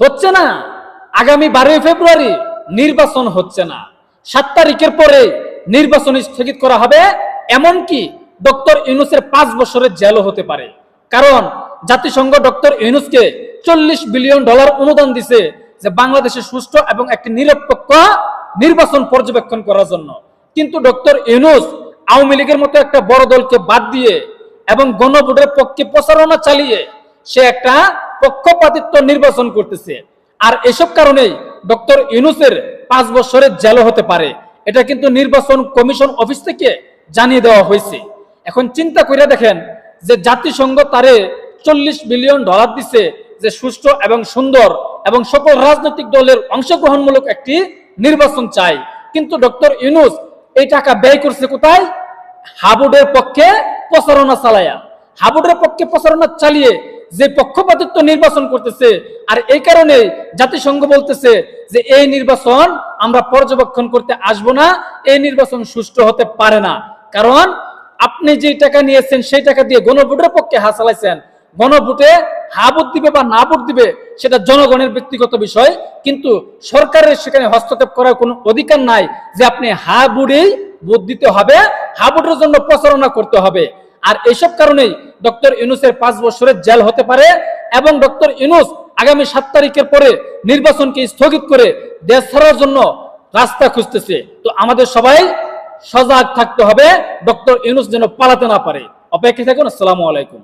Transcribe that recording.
হচ্ছে না। আগামী বারোই ফেব্রুয়ারি নির্বাচন হচ্ছে না। সাত তারিখের পরে নির্বাচন স্থগিত করা হবে, এমনকি ডক্টর ইউনুসের পাঁচ বছরের জেলও হতে পারে। কারণ জাতিসংঘ ডক্টর ইউনুসকে চল্লিশ বিলিয়ন ডলার অনুদান দিছে যে বাংলাদেশে সুষ্ঠু এবং একটি নিরপেক্ষ নির্বাচন পর্যবেক্ষণ করার জন্য। কিন্তু ডক্টর ইউনুস আওয়ামী লীগের মতো একটা বড় দলকে বাদ দিয়ে এবং গণভোটের পক্ষে প্রচারণা চালিয়ে সে একটা পক্ষপাতিত্ব নির্বাচন করতেছে। আর এসব কারণেই ডক্টর ইউনুসের পাঁচ বছরের জেলও হতে পারে। এটা কিন্তু নির্বাচন কমিশন অফিস থেকে জানিয়ে দেওয়া হয়েছে। এখন চিন্তা করে দেখেন যে জাতিসংঘ তারে চল্লিশ বিলিয়ন ডলার দিছে যে সুষ্ঠু এবং সুন্দর এবং সকল রাজনৈতিক দলের অংশগ্রহণমূলক একটি নির্বাচন চাই। কিন্তু ডক্টর ইউনুস এই টাকা ব্যয় করছে কোথায়? হাবুডের পক্ষে প্রচারণা চালায়া। হাবুডের পক্ষে প্রচারণা চালিয়ে যে পক্ষপাতিত্ব নির্বাচন করতেছে, আর এই কারণে জাতিসংঘ বলতেছে যে এই নির্বাচন আমরা পর্যবেক্ষণ করতে আসব না, এই নির্বাচন সুষ্ঠু হতে পারে না। কারণ আপনি যে টাকা নিয়েছেন, সেই টাকা দিয়ে গণভোটের পক্ষে হা চালাইছেন। গণভোটে হা ভোট দিবে বা না ভোট দিবে, সেটা জনগণের ব্যক্তিগত বিষয়, কিন্তু সরকারের সেখানে হস্তক্ষেপ করার কোনো অধিকার নাই যে আপনি হা বুড়েই ভোট দিতে হবে হা ভোটের জন্য প্রচারণা করতে হবে। আর এইসব কারণেই ডক্টর ইউনুসের পাঁচ বছরের জেল হতে পারে এবং ডক্টর ইউনুস আগামী সাত তারিখের পরে নির্বাচনকে স্থগিত করে দেশ ছাড়ার জন্য রাস্তা খুঁজতেছে। তো আমাদের সবাই সজাগ থাকতে হবে, ডক্টর ইউনুস যেন পালাতে না পারে। অপেক্ষা থাকুন, আসসালামু আলাইকুম।